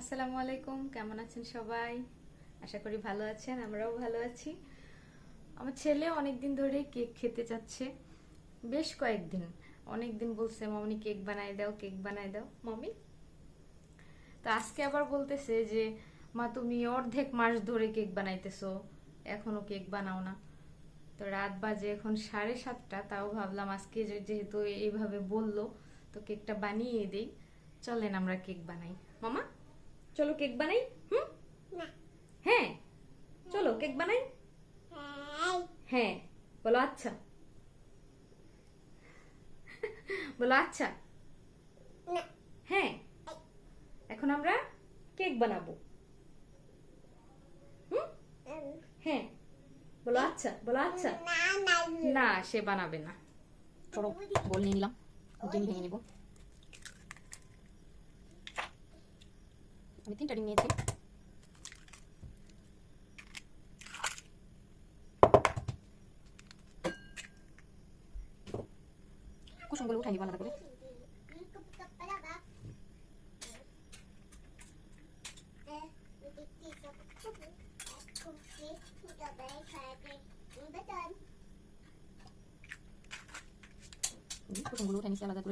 আসসালামু আলাইকুম, কেমন আছেন সবাই? আশা করি ভালো আছেন, আমরাও ভালো আছি। আমার ছেলে অনেক দিন ধরে কেক খেতে চাচ্ছে, বেশ কয়েকদিন। অনেক দিন বলছে, মামনি, কেক বানাই দাও, কেক বানাই দাও। মামি? তো আজকে আবার বলতেছে যে, মা, তুমি অর্ধেক মাস ধরে কেক বানাইতেছো, এখনও কেক বানাও না। তো রাত বাজে এখন সাড়ে সাতটা, তাও ভাবলাম আজকে যেহেতু এইভাবে বলল, তো কেকটা বানিয়ে দেই। চলেন আমরা কেক বানাই। মামা? চলো কেক বানাই? হুম? না। হ্যাঁ। চলো কেক বানাই? হ্যাঁ। হ্যাঁ। বলো আচ্ছা। বলো আচ্ছা। হ্যাঁ। এখন আমরা কেক বানাবো। হুম? হ্যাঁ। বলো আচ্ছা বলো আচ্ছা। না সে বানাবে না। চলো বল নিয়ে নিলাম। ভেঙে নিব। আমি তিনটা ডিম নিয়েছি কুসুমগুলো উঠাই নিব আলাদা করে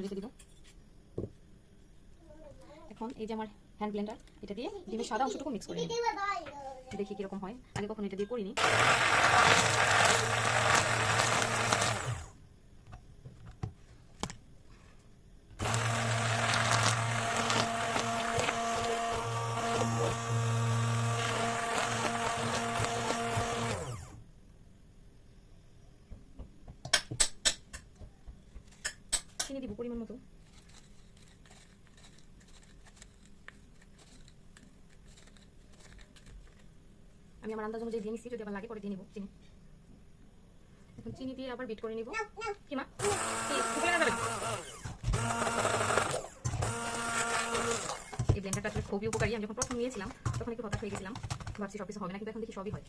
উঠাই এখন এই যে আমার হ্যান্ড ব্লেন্ডার এটা দিয়ে ডিমের সাদা অংশটুকু মিক্স করে নিব দেখি কীরকম হয়। আগে কখনো এটা দিয়ে করিনি। চিনি দিব পরিমাণ মতো। আমি আমার আন্দাজ অনুযায়ী দিয়ে নিচ্ছি যদি আবার লাগে পরে দিয়ে নিব, চিনি। এখন চিনি দিয়ে আবার বিট করে নিব। কি? মা এই ব্লেন্ডারটা আসলে খুবই উপকারী। আমি যখন প্রথম নিয়েছিলাম, তখন একটু হতাশ হয়ে গেছিলাম। ভাবছি সব কিছু হবে না, কিন্তু এখন দেখি সবই হয়।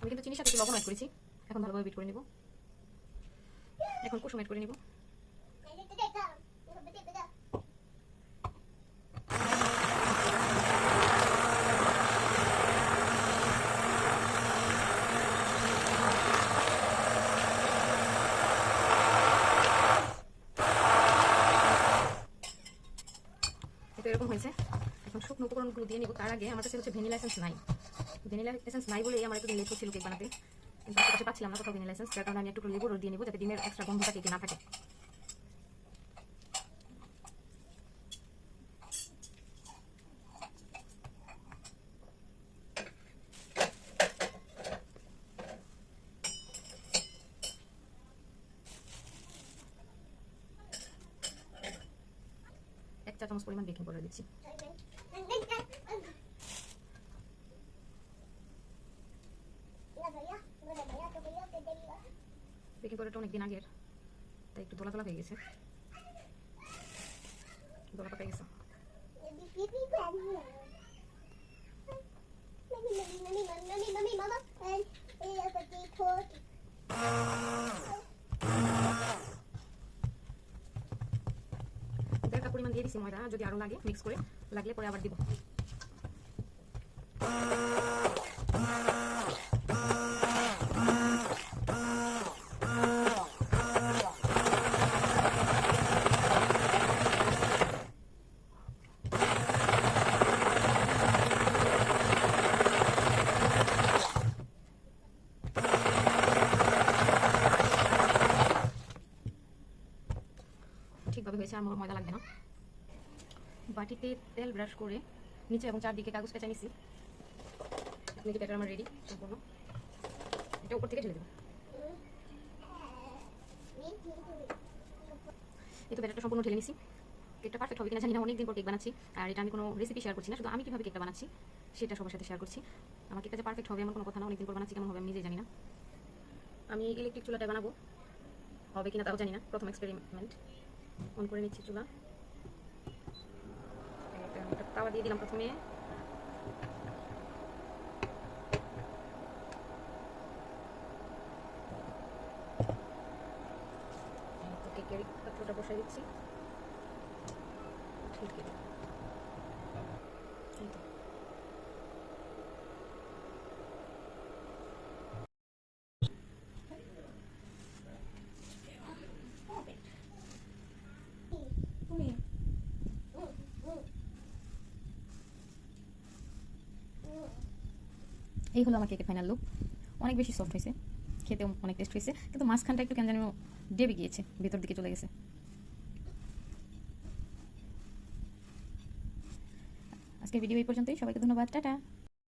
আমি কিন্তু চিনির সাথে লবণ অ্যাড করেছি। এখন ভালোভাবে বিট করে নিব। এখন কুসুম অ্যাড করে নিব এটা এরকম হয়েছে। এখন শুকনো উপকরণগুলো দিয়ে নিব। তার আগে আমার কাছে হচ্ছে ভ্যানিলা এসেন্স নাই। ভ্যানিলা এসেন্স নাই বলেই আমার একটু লেট হচ্ছিল কেক বানাতে। কিন্তু পাচ্ছিলাম না, কোথাও ভ্যানিলা এসেন্স। যার কারণে আমি একটু লেবুর দিয়ে নিব, যাতে ডিমের এক্সট্রা গন্ধটা কেকে না থাকে। চামচ পরিমাণ বেকিং পাউডার দিচ্ছি বেকিং পাউডারটা অনেকদিন আগের তাই একটু দোলা দোলা হয়ে গেছে দোলা পাকা গেছে দেড় কাপ পরিমাণ দিয়ে দিচ্ছি ময়দা যদি আরও লাগে মিক্স করে লাগলে পরে আবার দিব। ঠিকভাবে হয়েছে আর ময়দা লাগবে না। বাটিতে তেল ব্রাশ করে নিচে এবং চারদিকে কাগজ পেঁচা নিছি। নিচে ব্যাটার আমার রেডি সম্পূর্ণ। এটা উপর থেকে ঢেলে দেবো। এই তো ব্যাটারটা সম্পূর্ণ ঢেলে নিছি। কেকটা পারফেক্ট হবে কিনা জানি না, অনেকদিন পর কেক বানাচ্ছি। আর এটা আমি কোনো রেসিপি শেয়ার করছি না, শুধু আমি কীভাবে কেকটা বানাচ্ছি, সেটা সবার সাথে শেয়ার করছি। আমার কেকটা যে পারফেক্ট হবে, এমন কোনো কথা না, অনেকদিন পর বানাচ্ছি, কেমন হবে আমি নিজেই জানি না। আমি ইলেকট্রিক চুলাটা বানাবো। হবে কিনা তাও জানি না, প্রথম এক্সপেরিমেন্ট অন করে নিচ্ছি চুলা। তাওয়া দিয়ে দিলাম প্রথমে মশলা বসাই দিচ্ছি ঠিক আছে এই হলো আমার কেকের ফাইনাল লুক অনেক বেশি সফট হয়েছে খেতে অনেক টেস্ট হয়েছে, কিন্তু মাঝখানটা একটু কেন জানি ডেবে গিয়েছে, ভেতর দিকে চলে গেছে। আজকে ভিডিও এই পর্যন্তই, সবাইকে ধন্যবাদ, টাটা।